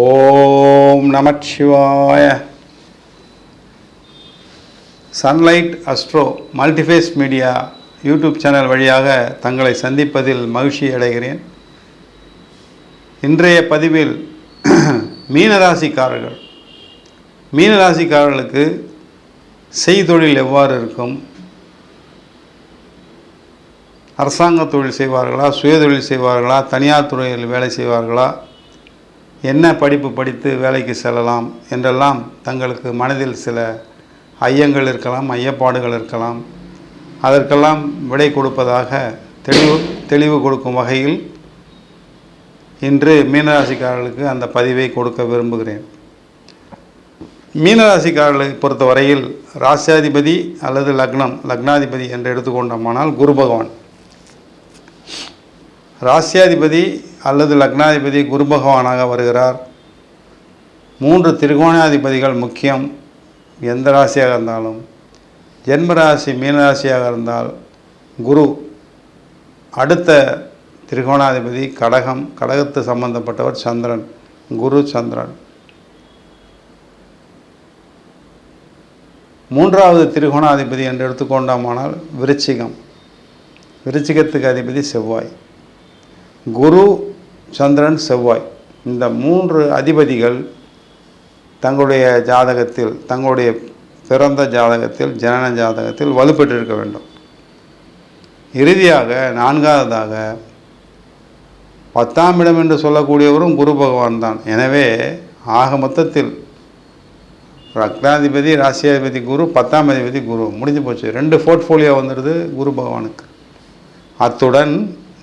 ஓம் நமச்சிவாய sunlight astro multiphase media YouTube channel வழியாக தங்களை சந்திப்பதில் மகிழ்ச்சி அடைகிறேன். இன்றைய பதிவில் மீனராசிக்காரர்கள். மீனராசிக்காரர்களுக்கு செய்தொழில் எவ்வாறு இருக்கும்? அரசாங்க தொழில் செய்வார்களா சுயதொழில் செய்வார்களா தனியார் துறையில் வேலை செய்வார்களா? என்ன படிப்பு படித்து வேலைக்கு செல்லலாம் என்றெல்லாம் தங்களுக்கு மனதில் சில ஐயங்கள் இருக்கலாம் ஐயப்பாடுகள் இருக்கலாம். அதற்கெல்லாம் விடை கொடுப்பதாக தெளிவு தெளிவு கொடுக்கும் வகையில் இன்று மீனராசிக்காரர்களுக்கு அந்த பதிவை கொடுக்க விரும்புகிறேன். மீனராசிக்காரர்களை பொறுத்தவரையில் ராசியாதிபதி அல்லது லக்னம் லக்னாதிபதி என்று எடுத்துக்கொண்டோமானால் குரு பகவான். ராசியாதிபதி அல்லது லக்னாதிபதி குரு பகவானாக வருகிறார். மூன்று திரிகோணாதிபதிகள் முக்கியம். எந்த ராசியாக இருந்தாலும் ஜென்ம ராசி மீனராசியாக இருந்தால் குரு அடுத்த திரிகோணாதிபதி கடகம் கடகத்து சம்பந்தப்பட்டவர் சந்திரன் குரு சந்திரன். மூன்றாவது திரிகோணாதிபதி என்று எடுத்துக்கொண்டோமானால் விருச்சிகம். விருச்சிகத்துக்கு அதிபதி செவ்வாய். குரு சந்திரன் செவ்வாய். இந்த மூன்று அதிபதிகள் தங்களுடைய ஜாதகத்தில் தங்களுடைய பிறந்த ஜாதகத்தில் ஜனன ஜாதகத்தில் வலுப்பெற்றிருக்க வேண்டும். இறுதியாக நான்காவதாக பத்தாம் இடம் என்று சொல்லக்கூடியவரும் குரு பகவான் தான். எனவே ஆக மொத்தத்தில் லக்னாதிபதி ராசியாதிபதி குரு பத்தாம் அதிபதி குரு. முடிஞ்சு போச்சு. ரெண்டு போர்ட்ஃபோலியோ வந்துடுது குரு பகவானுக்கு. அத்துடன்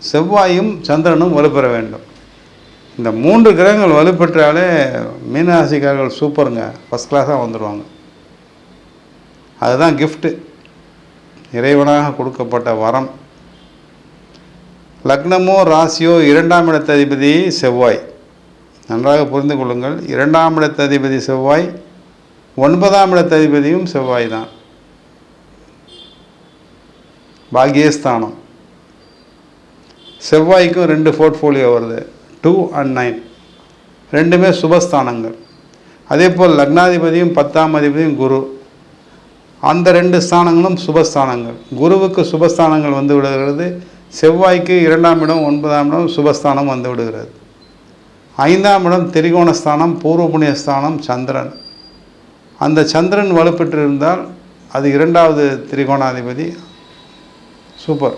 செவ்வாயும் சந்திரனும் வலுப்பெற வேண்டும். இந்த மூன்று கிரகங்கள் வலுப்பெற்றாலே மீனராசிக்காரர்கள் சூப்பருங்க. ஃபஸ்ட் கிளாஸாக வந்துடுவாங்க அதுதான் கிஃப்ட்டு இறைவனாக கொடுக்கப்பட்ட வரம். லக்னமோ ராசியோ இரண்டாம் இடத்ததிபதி செவ்வாய். நன்றாக புரிந்து கொள்ளுங்கள். இரண்டாம் இடத்ததிபதி செவ்வாய் ஒன்பதாம் இடத்ததிபதியும் செவ்வாய் தான். பாகியஸ்தானம் செவ்வாய்க்கும் ரெண்டு போர்ட்ஃபோலியோ வருது. டூ அண்ட் நைன் ரெண்டுமே சுபஸ்தானங்கள். அதே போல் லக்னாதிபதியும் பத்தாம் அதிபதியும் குரு. அந்த ரெண்டு ஸ்தானங்களும் சுபஸ்தானங்கள். குருவுக்கு சுபஸ்தானங்கள் வந்து விடுகிறது. செவ்வாய்க்கு இரண்டாம் இடம் ஒன்பதாம் இடம் சுபஸ்தானம் வந்து விடுகிறது. ஐந்தாம் இடம் திரிகோணஸ்தானம் பூர்வ புண்ணியஸ்தானம் சந்திரன். அந்த சந்திரன் வலுப்பெற்றிருந்தால் அது இரண்டாவது திரிகோணாதிபதி. சூப்பர்.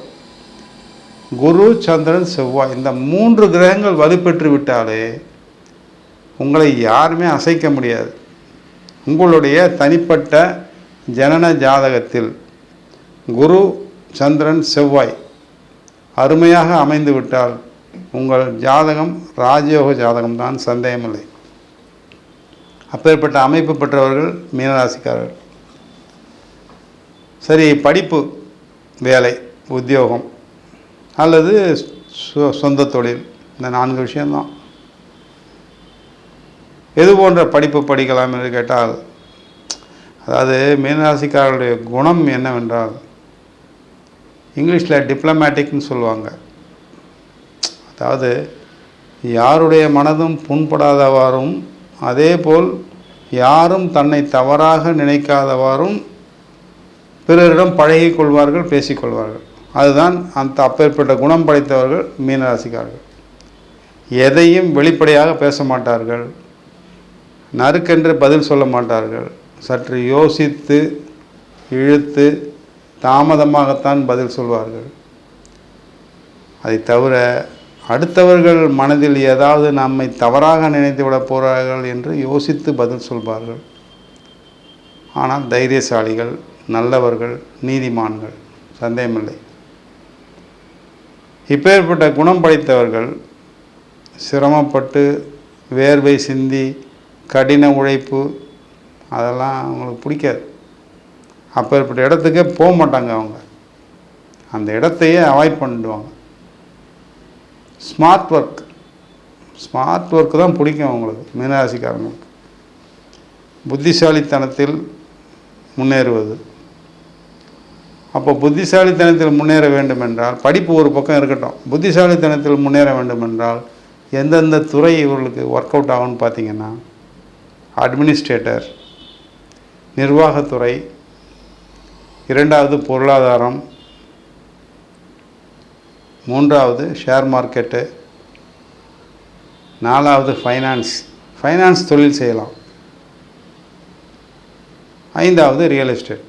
குரு சந்திரன் செவ்வாய் இந்த மூன்று கிரகங்கள் வலுப்பெற்று விட்டாலே உங்களை யாருமே அசைக்க முடியாது. உங்களுடைய தனிப்பட்ட ஜனன ஜாதகத்தில் குரு சந்திரன் செவ்வாய் அருமையாக அமைந்து விட்டால் உங்கள் ஜாதகம் ராஜயோக ஜாதகம்தான் சந்தேகமில்லை. அப்பேற்பட்ட அமைப்பு பெற்றவர்கள் மீனராசிக்காரர்கள். சரி படிப்பு வேலை உத்தியோகம் அல்லது சொ சொந்த தொழில். இந்த நான்கு விஷயம்தான். எது போன்ற படிப்பு படிக்கலாம் என்று கேட்டால் அதாவது மீனராசிக்காரருடைய குணம் என்னவென்றால் இங்கிலீஷில் டிப்ளமேட்டிக்னு சொல்லுவாங்க. அதாவது யாருடைய மனதும் புண்படாதவாறும் அதேபோல் யாரும் தன்னை தவறாக நினைக்காதவாறும் பிறரிடம் பழகிக்கொள்வார்கள் பேசிக்கொள்வார்கள். அதுதான் அந்த அப்பேற்பட்ட குணம் படைத்தவர்கள் மீனராசிக்காரர்கள். எதையும் வெளிப்படையாக பேச மாட்டார்கள். நறுக்கென்று பதில் சொல்ல மாட்டார்கள். சற்று யோசித்து இழுத்து தாமதமாகத்தான் பதில் சொல்வார்கள். அதை தவிர அடுத்தவர்கள் மனதில் ஏதாவது நம்மை தவறாக நினைத்து விட போகிறார்கள் என்று யோசித்து பதில் சொல்வார்கள். ஆனால் தைரியசாலிகள் நல்லவர்கள் நீதிமான்கள் சந்தேகமில்லை. இப்பேற்பட்ட குணம் படைத்தவர்கள் சிரமப்பட்டு வேர்வை சிந்தி கடின உழைப்பு அதெல்லாம் அவங்களுக்கு பிடிக்காது. அப்பேற்பட்ட இடத்துக்கே போக மாட்டாங்க அவங்க. அந்த இடத்தையே அவாய்ட் பண்ணிடுவாங்க. ஸ்மார்ட் ஒர்க் ஸ்மார்ட் ஒர்க்கு தான் பிடிக்கும் அவங்களுக்கு மீனராசிக்காரங்களுக்கு. புத்திசாலித்தனத்தில் முன்னேறுவது. அப்போ புத்திசாலித்தனத்தில் முன்னேற வேண்டும் என்றால் படிப்பு ஒரு பக்கம் இருக்கட்டும் புத்திசாலித்தனத்தில் முன்னேற வேண்டும் என்றால் எந்தெந்த துறை இவர்களுக்கு ஒர்க் அவுட் ஆகும்னு பார்த்தீங்கன்னா அட்மினிஸ்ட்ரேட்டர் நிர்வாகத்துறை இரண்டாவது பொருளாதாரம் மூன்றாவது ஷேர் மார்க்கெட்டு நாலாவது ஃபைனான்ஸ் ஃபைனான்ஸ் தொழில் செய்யலாம். ஐந்தாவது ரியல் எஸ்டேட்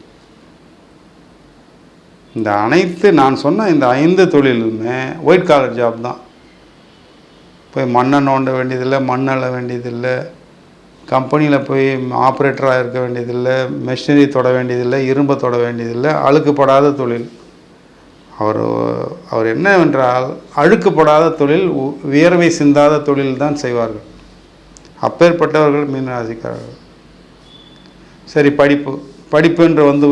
இந்த அனைத்து நான் சொன்ன இந்த ஐந்து தொழிலுமே ஒயிட் காலர் ஜாப் தான். போய் மண்ணை நோண்ட வேண்டியதில்லை மண் அள்ள வேண்டியதில்லை கம்பெனியில் போய் ஆப்ரேட்டராக இருக்க வேண்டியதில்லை மெஷினரி தொட வேண்டியதில்லை இரும்பை தொட வேண்டியதில்லை அழுக்குப்படாத தொழில். அவர் அவர் என்னவென்றால் அழுக்குப்படாத தொழில் உ- வியர்வை சிந்தாத தொழில் தான் செய்வார்கள். அப்பேற்பட்டவர்கள் மீனராசிக்காரர்கள். சரி படிப்பு. படிப்பு என்று வந்து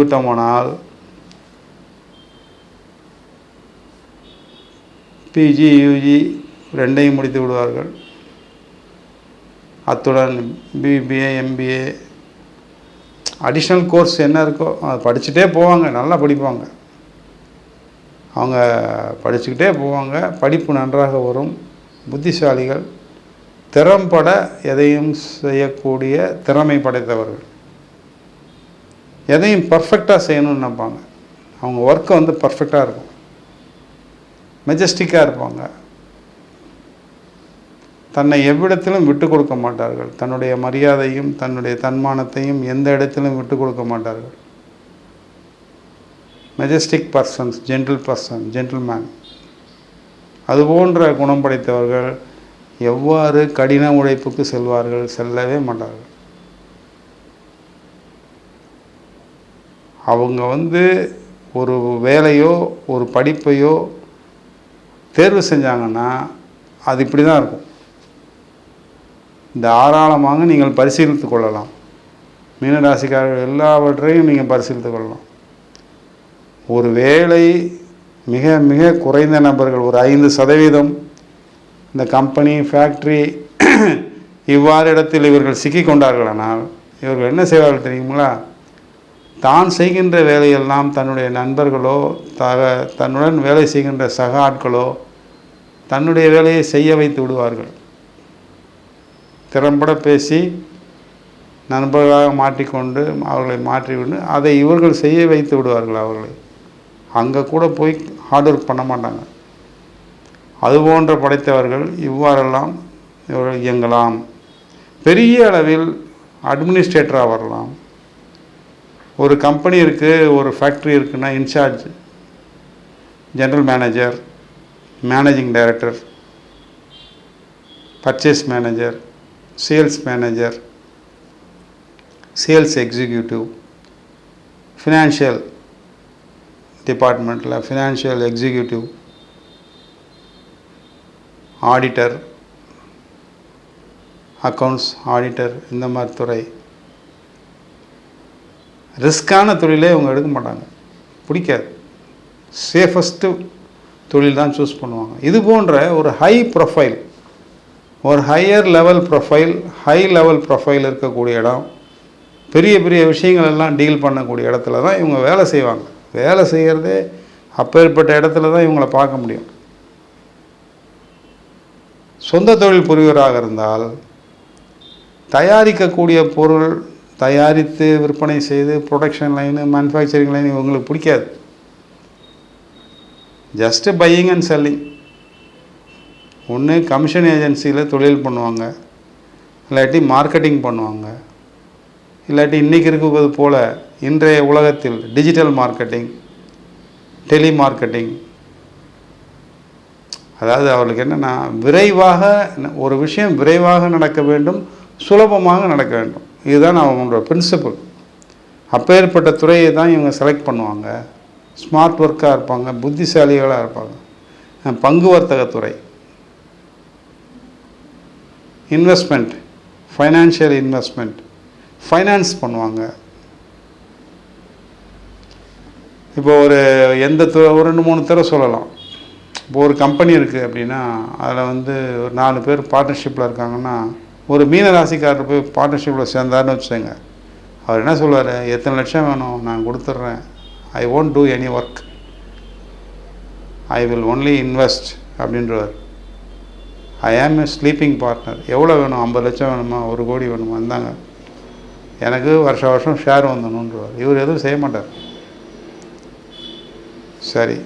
பிஜி யூஜி ரெண்டையும் முடித்து விடுவார்கள். அத்துடன் பிபிஏ எம்பிஏ அடிஷ்னல் கோர்ஸ் என்ன இருக்கோ அதை படிச்சுட்டே போவாங்க நல்லா படிப்பாங்க. அவங்க படிச்சுக்கிட்டே போவாங்க படிப்பு நன்றாக வரும். புத்திசாலிகள் திறம்பட எதையும் செய்யக்கூடிய திறமை படைத்தவர்கள். எதையும் பர்ஃபெக்டாக செய்யணும்னு நினைப்பாங்க. அவங்க ஒர்க்கு வந்து பர்ஃபெக்டாக இருக்கும். மெஜஸ்டிக்காக இருப்பாங்க. தன்னை எவ்விடத்திலும் விட்டு கொடுக்க மாட்டார்கள். தன்னுடைய மரியாதையும் தன்னுடைய தன்மானத்தையும் எந்த இடத்திலும் விட்டு கொடுக்க மாட்டார்கள். Majestic persons gentle person gentleman அது போன்ற குணம் படைத்தவர்கள் எவ்வாறு கடின உழைப்புக்கு செல்வார்கள் செல்லவே மாட்டார்கள். அவங்க வந்து ஒரு வேலையோ ஒரு படிப்பையோ தேர்வு செஞ்சாங்கன்னா அது இப்படி தான் இருக்கும். தாராளமாக நீங்கள் பரிசீலித்து கொள்ளலாம். மீனராசிக்காரர்கள் எல்லாவற்றையும் நீங்கள் பரிசீலித்து கொள்ளலாம். ஒரு வேலை மிக மிக குறைந்த நபர்கள் ஒரு ஐந்து சதவீதம் இந்த கம்பெனி ஃபேக்ட்ரி இவ்வாறு இடத்தில் இவர்கள் சிக்கி கொண்டார்களானால் இவர்கள் என்ன செய்வார்கள் தெரியுங்களா? தான் செய்கின்ற வேலையெல்லாம் தன்னுடைய நண்பர்களோ தக தன்னுடன் வேலை செய்கின்ற சக ஆட்களோ தன்னுடைய வேலையை செய்ய வைத்து விடுவார்கள். திறம்பட பேசி நண்பர்களாக மாற்றிக்கொண்டு அவர்களை மாற்றிவிட்டு அதை இவர்கள் செய்ய வைத்து விடுவார்கள் அவர்களை. அங்கே கூட போய் ஹார்ட் ஒர்க் பண்ண மாட்டாங்க. அது போன்ற படைத்தவர்கள் இவ்வாறெல்லாம் இவர்கள் இயங்கலாம். பெரிய அளவில் அட்மினிஸ்ட்ரேட்டராக வரலாம். ஒரு கம்பெனி இருக்குது ஒரு ஃபேக்ட்ரி இருக்குன்னா incharge general manager managing director purchase manager sales manager sales executive financial டிபார்ட்மெண்ட்டில் financial executive auditor accounts auditor இந்த மாதிரி துறை. ரிஸ்க்கான தொழிலே இவங்க எடுக்க மாட்டாங்க. பிடிக்காது. சேஃபஸ்ட்டு தொழில் தான் சூஸ் பண்ணுவாங்க. இது போன்ற ஒரு ஹை ப்ரொஃபைல் ஒரு higher level profile high level profile இருக்கக்கூடிய இடம் பெரிய பெரிய விஷயங்கள் எல்லாம் டீல் பண்ணக்கூடிய இடத்துல தான் இவங்க வேலை செய்வாங்க. வேலை செய்கிறதே அப்பேற்பட்ட இடத்துல தான் இவங்கள பார்க்க முடியும். சொந்த தொழில் புரிவராக இருந்தால் தயாரிக்கக்கூடிய பொருள் தயாரித்து விற்பனை செய்து ப்ரொடக்ஷன் லைனு மேனுஃபேக்சரிங் லைன் இவங்களுக்கு பிடிக்காது. ஜஸ்ட்டு பையிங் அண்ட் செல்லிங் ஒன்று கமிஷன் ஏஜென்சியில் தொழில் பண்ணுவாங்க. இல்லாட்டி மார்க்கெட்டிங் பண்ணுவாங்க. இல்லாட்டி இன்றைக்கி இருக்கிறது போல் இன்றைய உலகத்தில் டிஜிட்டல் மார்க்கெட்டிங் டெலி மார்க்கெட்டிங் அதாவது அவர்களுக்கு என்னென்னா விரைவாக ஒரு விஷயம் விரைவாக நடக்க வேண்டும் சுலபமாக நடக்க வேண்டும். இதுதான் அவங்களோட பிரின்சிபல் அப்பேற்பட்ட துறையை தான் இவங்க செலக்ட் பண்ணுவாங்க. ஸ்மார்ட் ஒர்க்காக இருப்பாங்க புத்திசாலிகளாக இருப்பாங்க. பங்கு வர்த்தகத்துறை இன்வெஸ்ட்மெண்ட் ஃபைனான்ஷியல் இன்வெஸ்ட்மெண்ட் ஃபைனான்ஸ் பண்ணுவாங்க. இப்போ ஒரு எந்த துறை ஒரு ரெண்டு மூணு துறை சொல்லலாம். இப்போ ஒரு கம்பெனி இருக்குது அப்படின்னா அதில் வந்து ஒரு நாலு பேர் பார்ட்னர்ஷிப்பில் இருக்காங்கன்னா ஒரு மீன ராசிக்காரர் போய் பார்ட்னர்ஷிப்பில் சேர்ந்தார்னு வச்சுக்கோங்க. அவர் என்ன சொல்வார் எத்தனை லட்சம் வேணும்? நான் கொடுத்துட்றேன். I won't do any work I will only invest அப்படின்றவர். ஐ ஆம் எ ஸ்லீப்பிங் பார்ட்னர் எவ்வளோ வேணும்? ஐம்பது லட்சம் வேணுமா? ஒரு கோடி வேணுமா? இருந்தாங்க எனக்கு வருஷ வருஷம் ஷேர் வந்துடணுன்றவர் இவர் எதுவும் செய்ய மாட்டார். சரி.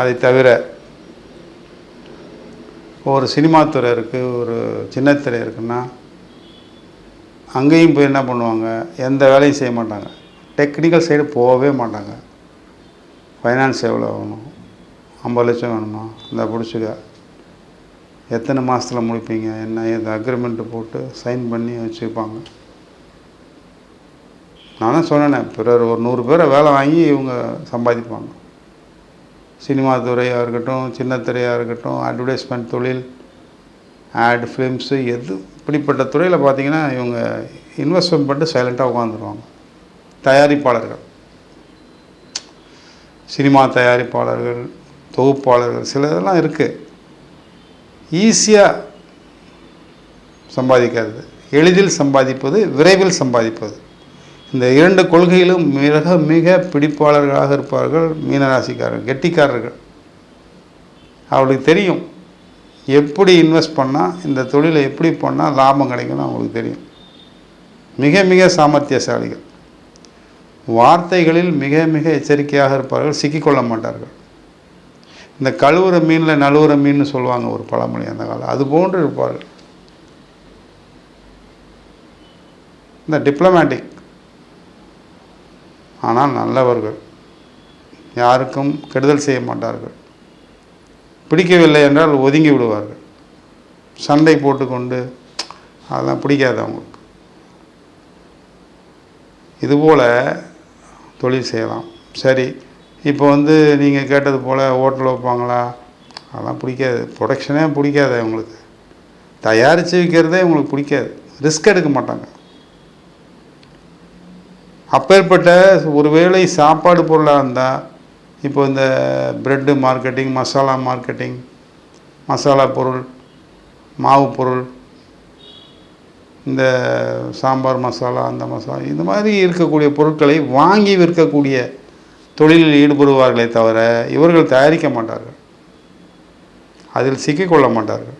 அதை தவிர ஒரு சினிமா துறை இருக்குது ஒரு சின்ன திரை இருக்குன்னா அங்கேயும் போய் என்ன பண்ணுவாங்க? எந்த வேலையும் செய்ய மாட்டாங்க. டெக்னிக்கல் சைடு போகவே மாட்டாங்க. ஃபைனான்ஸ் எவ்வளோ ஆகணும்? ஐம்பது லட்சம் வேணுமா? இந்த பிடிச்சிக்க. எத்தனை மாதத்தில் முடிப்பீங்க? என்ன? ஏது அக்ரிமெண்ட்டு போட்டு சைன் பண்ணி வச்சுப்பாங்க. நானும் சொன்னேனே பிறர் ஒரு நூறு பேரை வேலை வாங்கி இவங்க சம்பாதிப்பாங்க. சினிமா துறையாக இருக்கட்டும் சின்ன திரையாக இருக்கட்டும் அட்வர்டைஸ்மெண்ட் தொழில் ஆட் ஃபிலிம்ஸு எது இப்படிப்பட்ட துறையில் பார்த்தீங்கன்னா இவங்க இன்வெஸ்ட்மெண்ட் பண்ணிட்டு சைலண்ட்டாக உட்காந்துருவாங்க தயாரிப்பாளர்கள். சினிமா தயாரிப்பாளர்கள் தொகுப்பாளர்கள் சில இதெல்லாம் இருக்குது ஈஸியாக சம்பாதிக்கிறது எளிதில் சம்பாதிப்பது விரைவில் சம்பாதிப்பது. இந்த இரண்டு கொள்கையிலும் மிக மிக பிடிப்பாளர்களாக இருப்பார்கள் மீனராசிக்காரர்கள் கெட்டிக்காரர்கள். அவளுக்கு தெரியும் எப்படி இன்வெஸ்ட் பண்ணால் இந்த தொழிலை எப்படி பண்ணால் லாபம் கிடைக்கும்னு அவங்களுக்கு தெரியும். மிக மிக சாமர்த்தியசாலிகள். வார்த்தைகளில் மிக மிக எச்சரிக்கையாக இருப்பார்கள் சிக்கிக்கொள்ள மாட்டார்கள். இந்த கழுவுற மீனில் நழுவுற மீன் சொல்லுவாங்க ஒரு பழமொழி அந்த காலம் அது போன்று இருப்பார்கள். இந்த டிப்ளமேட்டிக் ஆனால் நல்லவர்கள். யாருக்கும் கெடுதல் செய்ய மாட்டார்கள். பிடிக்கவில்லை என்றால் ஒதுங்கி விடுவார்கள். சண்டை போட்டுக்கொண்டு அதெல்லாம் பிடிக்காது அவங்களுக்கு. இதுபோல் தொழில் செய்யலாம். சரி இப்போ வந்து நீங்கள் கேட்டது போல் ஹோட்டல் வைப்பாங்களா? அதெல்லாம் பிடிக்காது. ப்ரொடக்ஷனே பிடிக்காது அவங்களுக்கு. தயாரித்து விற்கிறதே இவங்களுக்கு பிடிக்காது. ரிஸ்க் எடுக்க மாட்டாங்க. அப்பேற்பட்ட ஒருவேளை சாப்பாடு பொருளாக இருந்தால் இப்போ இந்த ப்ரெட்டு மார்க்கெட்டிங் மசாலா மார்க்கெட்டிங் மசாலா பொருள் மாவு பொருள் இந்த சாம்பார் மசாலா அந்த மசாலா இந்த மாதிரி இருக்கக்கூடிய பொருட்களை வாங்கி விற்கக்கூடிய தொழிலில் ஈடுபடுவார்களே தவிர இவர்கள் தயாரிக்க மாட்டார்கள். அதில் சிக்கிக்கொள்ள மாட்டார்கள்.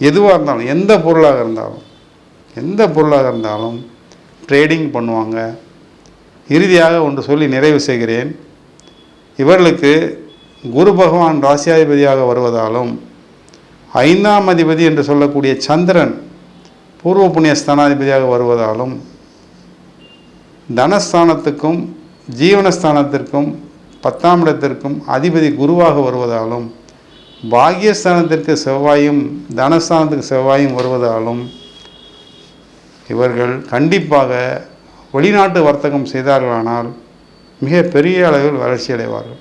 எதுவாக இருந்தாலும் எந்த பொருளாக இருந்தாலும் எந்த பொருளாக இருந்தாலும் ட்ரேடிங் பண்ணுவாங்க. இறுதியாக ஒன்று சொல்லி நிறைவு செய்கிறேன். இவர்களுக்கு குரு பகவான் ராசியாதிபதியாக வருவதாலும் ஐந்தாம் அதிபதி என்று சொல்லக்கூடிய சந்திரன் பூர்வ புண்ணிய ஸ்தானாதிபதியாக வருவதாலும் தனஸ்தானத்துக்கும் ஜீவனஸ்தானத்திற்கும் பத்தாம் இடத்திற்கும் அதிபதி குருவாக வருவதாலும் பாகியஸ்தானத்திற்கு செவ்வாயும் தனஸ்தானத்துக்கு செவ்வாயும் வருவதாலும் இவர்கள் கண்டிப்பாக வெளிநாட்டு வர்த்தகம் செய்தார்களானால் மிக பெரிய அளவில் வளர்ச்சி அடைவார்கள்.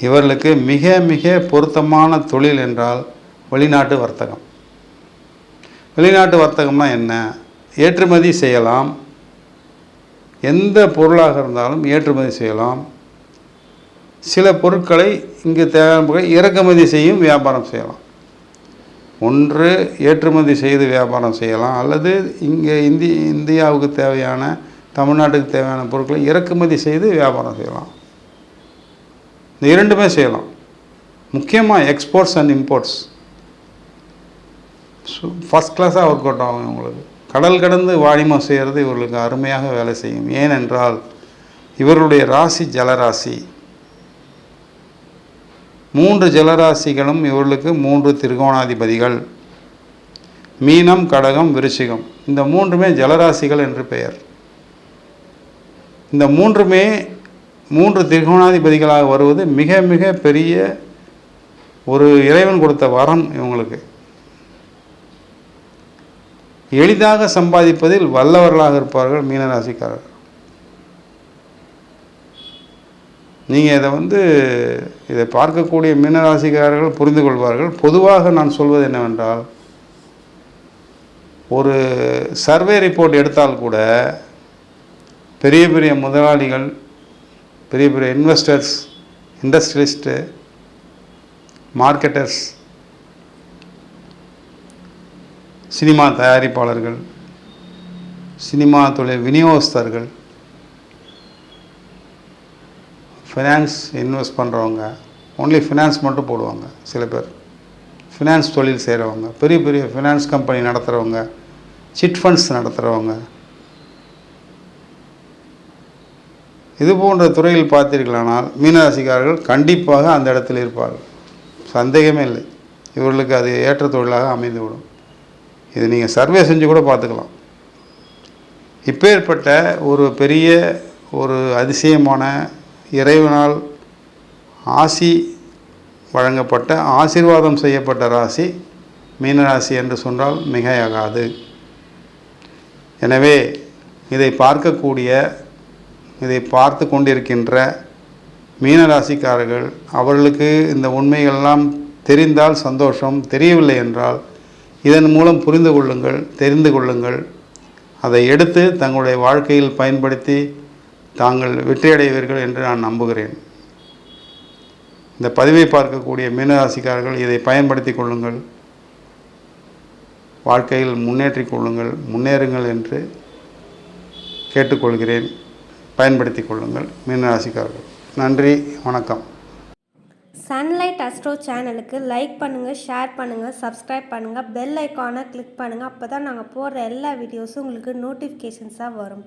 இவர்களுக்கு மிக மிக பொருத்தமான தொழில் என்றால் வெளிநாட்டு வர்த்தகம். வெளிநாட்டு வர்த்தகம்னா என்ன? ஏற்றுமதி செய்யலாம். எந்த பொருளாக இருந்தாலும் ஏற்றுமதி செய்யலாம். சில பொருட்களை இங்கு தேவையான இறக்குமதி செய்யும் வியாபாரம் செய்யலாம். ஒன்று ஏற்றுமதி செய்து வியாபாரம் செய்யலாம் அல்லது இங்கே இந்தி இந்தியாவுக்கு தேவையான தமிழ்நாட்டுக்கு தேவையான பொருட்களை இறக்குமதி செய்து வியாபாரம் செய்யலாம். இந்த இரண்டுமே செய்யலாம். முக்கியமாக எக்ஸ்போர்ட்ஸ் அண்ட் இம்போர்ட்ஸ் ஃபஸ்ட் கிளாஸாக ஒர்க் அவுட் ஆகும் இவங்களுக்கு. கடல் கடந்து வாணிமம் செய்கிறது இவர்களுக்கு அருமையாக வேலை செய்யும். ஏனென்றால் இவருடைய ராசி ஜலராசி. மூன்று ஜலராசிகளும் இவர்களுக்கு மூன்று திருகோணாதிபதிகள். மீனம் கடகம் விருச்சிகம். இந்த மூன்றுமே ஜலராசிகள் என்று பெயர். இந்த மூன்றுமே மூன்று திருகோணாதிபதிகளாக வருவது மிக மிக பெரிய ஒரு இறைவன் கொடுத்த வரம் இவங்களுக்கு. எளிதாக சம்பாதிப்பதில் வல்லவர்களாக இருப்பார்கள் மீனராசிக்காரர்கள். நீங்கள் இதை வந்து இதை பார்க்கக்கூடிய மீனராசிக்காரர்கள் புரிந்து கொள்வார்கள் பொதுவாக நான் சொல்வது என்னவென்றால் ஒரு சர்வே ரிப்போர்ட் எடுத்தால் கூட பெரிய பெரிய முதலாளிகள் பெரிய பெரிய இன்வெஸ்டர்ஸ் இண்டஸ்ட்ரியலிஸ்ட்டு மார்க்கெட்டர்ஸ் சினிமா தயாரிப்பாளர்கள் சினிமா தொழில் விநியோகஸ்தர்கள் ஃபினான்ஸ் இன்வெஸ்ட் பண்ணுறவங்க ஒன்லி ஃபினான்ஸ் மட்டும் போடுவாங்க சில பேர். ஃபினான்ஸ் தொழில் செய்கிறவங்க பெரிய பெரிய ஃபினான்ஸ் கம்பெனி நடத்துகிறவங்க சிட் ஃபண்ட்ஸ் நடத்துகிறவங்க இது போன்ற துறையில் பார்த்தீர்களானால் மீனராசிக்காரர்கள் கண்டிப்பாக அந்த இடத்தில் இருப்பார்கள். சந்தேகமே இல்லை. இவர்களுக்கு அது ஏற்ற தொழிலாக அமைந்துவிடும். இது நீங்கள் சர்வே செஞ்சு கூட பார்த்துக்கலாம். இப்பேற்பட்ட ஒரு பெரிய ஒரு அதிசயமான இறைவனால் ஆசி வழங்கப்பட்ட ஆசீர்வாதம் செய்யப்பட்ட ராசி மீனராசி என்று சொன்னால் மிகையாகாது. எனவே இதை பார்க்கக்கூடிய இதை பார்த்து கொண்டிருக்கின்ற மீனராசிக்காரர்கள் அவர்களுக்கு இந்த உண்மைகளெல்லாம் தெரிந்தால் சந்தோஷம் தெரியவில்லை என்றால் இதன் மூலம் புரிந்து கொள்ளுங்கள் தெரிந்து கொள்ளுங்கள். அதை எடுத்து தங்களுடைய வாழ்க்கையில் பயன்படுத்தி தாங்கள் வெற்றியடைவீர்கள் என்று நான் நம்புகிறேன். இந்த பதிவை பார்க்கக்கூடிய மீனராசிக்காரர்கள் இதை பயன்படுத்தி கொள்ளுங்கள். வாழ்க்கையில் முன்னேற்றிக் கொள்ளுங்கள் முன்னேறுங்கள் என்று கேட்டுக்கொள்கிறேன். பயன்படுத்தி கொள்ளுங்கள் மீனராசிக்காரர்கள். நன்றி வணக்கம். சன்லைட் அஸ்ட்ரோ சேனலுக்கு லைக் பண்ணுங்கள் ஷேர் பண்ணுங்கள் சப்ஸ்கிரைப் பண்ணுங்கள் பெல் ஐக்கானை கிளிக் பண்ணுங்கள் அப்போ தான் நாங்கள் போடுற எல்லா வீடியோஸும் உங்களுக்கு நோட்டிஃபிகேஷன்ஸாக வரும்.